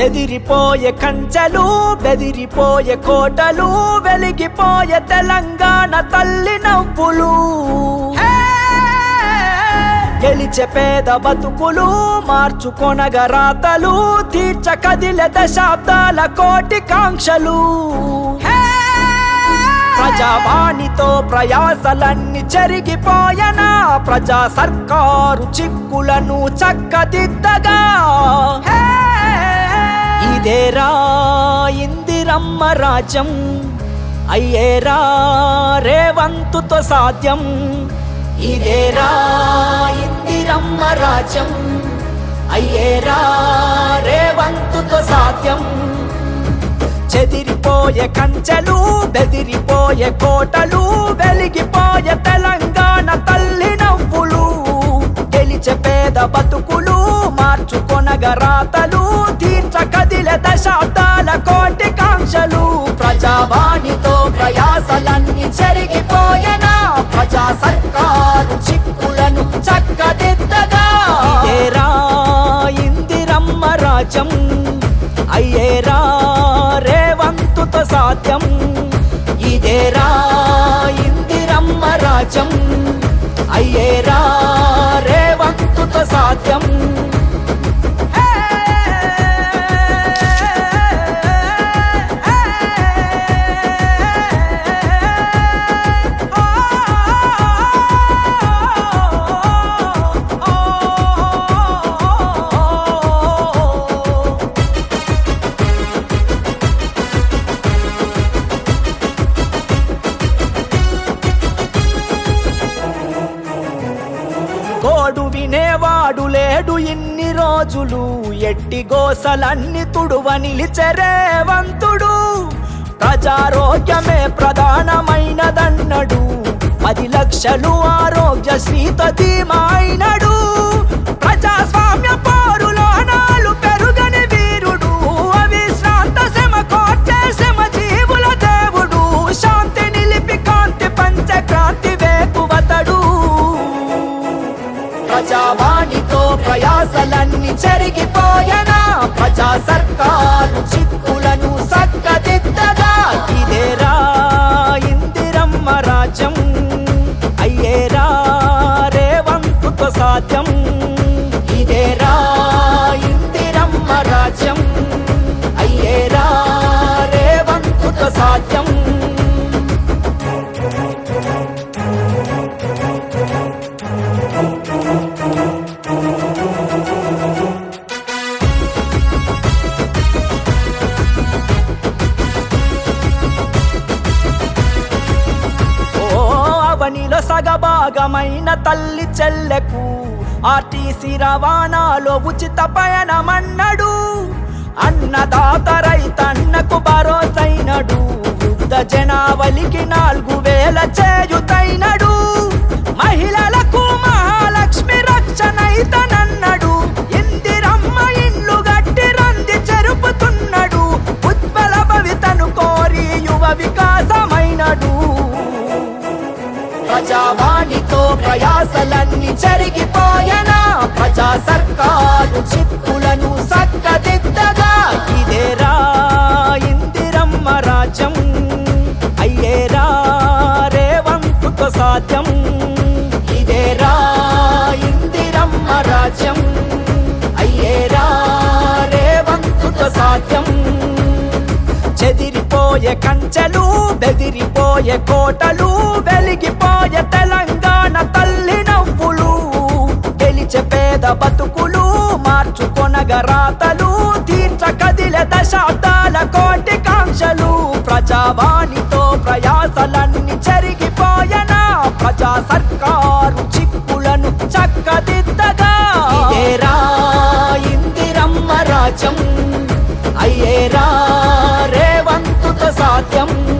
చెదిరిపోయే కంచెలు బెదిరిపోయే కోటలు వెలిగిపోయే తెలంగాణ తల్లి నవ్వులు. గెలిచే పేద బతుకులు మార్చుకొనగ రాతలు తీర్చ కదిలే దశాబ్దాల కోటి కాంక్షలు. ప్రజావాణితో ప్రయాసలన్నీ చెరిగిపోయనా? ప్రజా సర్కారు చిక్కులను చక్కదిద్దగా. ఇదేరా ఇందిరమ్మ రాజ్యం. అయ్యేరా రేవంతుతో సాధ్యం. ఇదేరా ఇందిరమ్మ రాజ్యం. అయ్యేరా రేవంతుతో సాధ్యం. చెదిరిపోయే కంచెలు బెదిరిపోయే కోటలు వెలిగిపోయే తెలంగాణ తల్లి నవ్వులు. గెలిచే పేద బతుకులు మార్చుకొనగ రాతలు కదిలే దశాబ్దాల కోటి కాంక్షలు ప్రజావాణితో ప్రయాసలన్నీ జరిగిపోయేనా ప్రజా సర్కారు చిక్కులను చక్కదిద్దగా. ఇదేరా ఇందిరమ్మ రాజ్యం అయ్యేరా రేవంతుతో సాధ్యం. ఇదేరా ఇందిరమ్మ రాజ్యం అయ్యేరా రేవంతుతో సాధ్యం. వినేవాడు ఇన్ని రోజులు ఎట్టి గోసలన్ని తుడువ నిలిచెరేవంతుడు ప్రజారోగ్యమే ప్రధానమైనదన్నడు పది లక్షలు ఆరోగ్య శ్రీత ధీమాయినడు ప్రజావాణితో ప్రయాసలన్నీ జరిగిపోయనా? ప్రజా సర్కారు చిక్కులను సక్కదిద్దగా. ఇదేరా ఇందిరమ్మ రాజ్యం అయ్యేరా రేవంతుతో సాధ్యం. ఇదేరా ఇందిరమ్మ రాజ్యం అయ్యేరా రేవంతుతో సాధ్యం. ఓ సగభాగమైన తల్లి చెల్లెకు ఆర్టీసీ రవాణాలో ఉచిత పయనమన్నడు. అన్నదాత రైతన్నకు భరోసైనడు. వృద్ధ జనావలికి నాలుగు వేల చేయు ప్రజావాణితో ప్రయాసలన్నీ జరిగిపోయనా? ప్రజా సర్కారు చిక్కులను సక్కదిద్దగా. ఇదేరా ఇందిరమ్మ రాజ్యం అయ్యేరా రేవంతుతో సాధ్యం. ఇదేరా ఇందిరమ్మ రాజ్యం అయ్యేరా రేవంతుతో సాధ్యం. చెదిరిపోయే కంచెలు బెదిరిపోయే కోటలు వెలిగిపోయే తెలంగాణ తల్లి నవ్వులు. గెలిచే పేద బతుకులు మార్చుకొనగ రాతలు తీర్చ కదిలే దశాబ్దాల కోటి కాంక్షలు. ప్రజావాణితో ప్రయాసలన్నీ చెరిగిపోయనా? ప్రజా రాజ్యం అయ్యేరా రేవంతుతో సాధ్యం